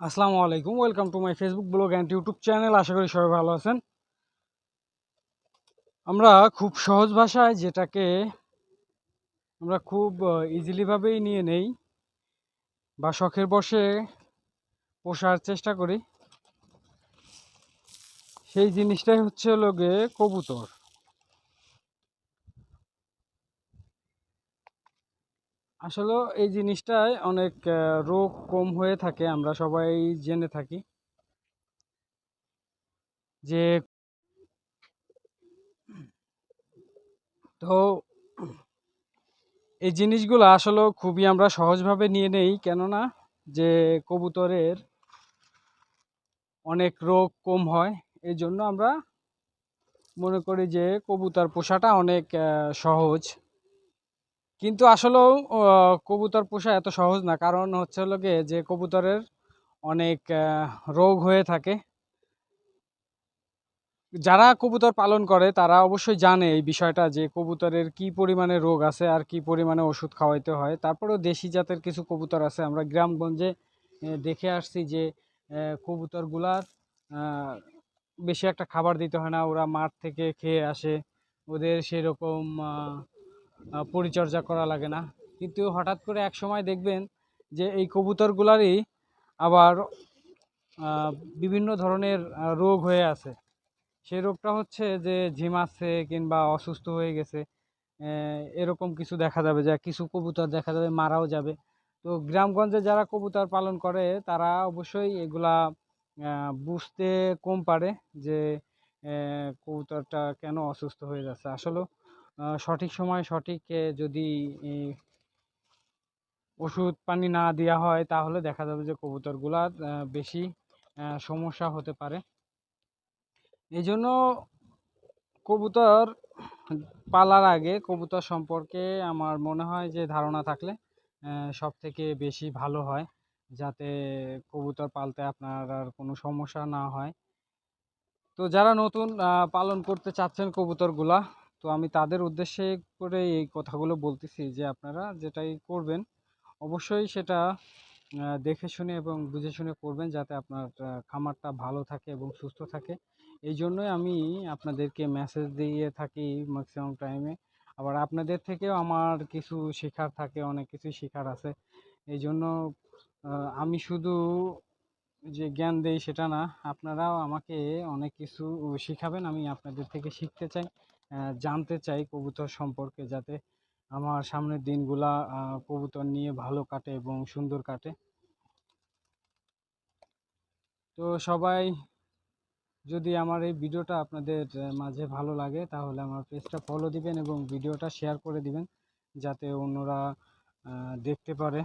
আসসালামু আলাইকুম। Welcome to my Facebook blog and YouTube channel আশা করি সবাই ভালো আছেন। আমরা খুব সহজ ভাষায় যেটাকে আমরা খুব ইজিলিভাবেই নিয়ে নেই, বা শখের বসে পোষার চেষ্টা করি, সেই জিনিসটাই হচ্ছে হলো গিয়ে কবুতর। আসলে এই জিনিসটায় অনেক রোগ কম হয়ে থাকে, আমরা সবাই জেনে থাকি। যে তো এই জিনিসগুলো আসলে খুবই আমরা সহজভাবে নিয়ে নেই, কেননা যে কবুতরের অনেক রোগ কম হয় এই জন্য আমরা মনে করি যে কবুতর পোষাটা অনেক সহজ। কিন্তু আসলেও কবুতর পোষা এত সহজ না। কারণ হচ্ছে হলো যে কবুতরের অনেক রোগ হয়ে থাকে। যারা কবুতর পালন করে, তারা অবশ্যই জানে এই বিষয়টা যে কবুতরের কি পরিমাণে রোগ আছে আর কি পরিমাণে ওষুধ খাওয়াইতে হয়। তারপরেও দেশি জাতের কিছু কবুতর আছে। আমরা গ্রামগঞ্জে দেখে আসছি যে কবুতরগুলার বেশি একটা খাবার দিতে হয় না। ওরা মাঠ থেকে খেয়ে আসে। ওদের সেরকম পরিচর্যা করা লাগে না। কিন্তু হঠাৎ করে এক সময় দেখবেন যে এই কবুতরগুলারই আবার বিভিন্ন ধরনের রোগ হয়ে আছে। সেই রোগটা হচ্ছে যে ঝিমাচ্ছে কিংবা অসুস্থ হয়ে গেছে এরকম কিছু দেখা যাবে। যে কিছু কবুতর দেখা যাবে, মারাও যাবে। তো গ্রামগঞ্জে যারা কবুতর পালন করে, তারা অবশ্যই এগুলা বুঝতে কম পারে যে কবুতরটা কেন অসুস্থ হয়ে যাচ্ছে। আসলে সঠিক সময় সঠিক যদি ওষুধ পানি না দেওয়া হয়, তাহলে দেখা যাবে যে কবুতরগুলার বেশি সমস্যা হতে পারে। এই জন্য কবুতর পালার আগে কবুতর সম্পর্কে আমার মনে হয় যে ধারণা থাকলে সব থেকে বেশি ভালো হয়, যাতে কবুতর পালতে আপনার আর কোনো সমস্যা না হয়। তো যারা নতুন পালন করতে চাচ্ছেন কবুতরগুলা তো আমি তাদের উদ্দেশ্যে করে এই কথাগুলো বলতেছি যে আপনারা যেটাই করবেন, অবশ্যই সেটা দেখে শুনে এবং বুঝে শুনে করবেন যাতে আপনার খামারটা ভালো থাকে এবং সুস্থ থাকে। এই জন্যই আমি আপনাদেরকে মেসেজ দিয়ে থাকি ম্যাক্সিমাম টাইমে আবার আপনাদের থেকেও আমার কিছু শেখার থাকে, অনেক কিছু শেখার আছে। এই জন্য আমি শুধু যে জ্ঞান দেই সেটা না, আপনারাও আমাকে অনেক কিছু শেখাবেন, আমি আপনাদের থেকে শিখতে চাই। জানতে চাই কবুতর সম্পর্কে যাতে আমার সামনের দিনগুলা কবুতর নিয়ে ভালো কাটে এবং সুন্দর কাটে। তো সবাই যদি আমার এই ভিডিওটা আপনাদের মাঝে ভালো লাগে, তাহলে আমার পেজটা ফলো দিবেন এবং ভিডিওটা শেয়ার করে দিবেন, যাতে অন্যরা দেখতে পারে।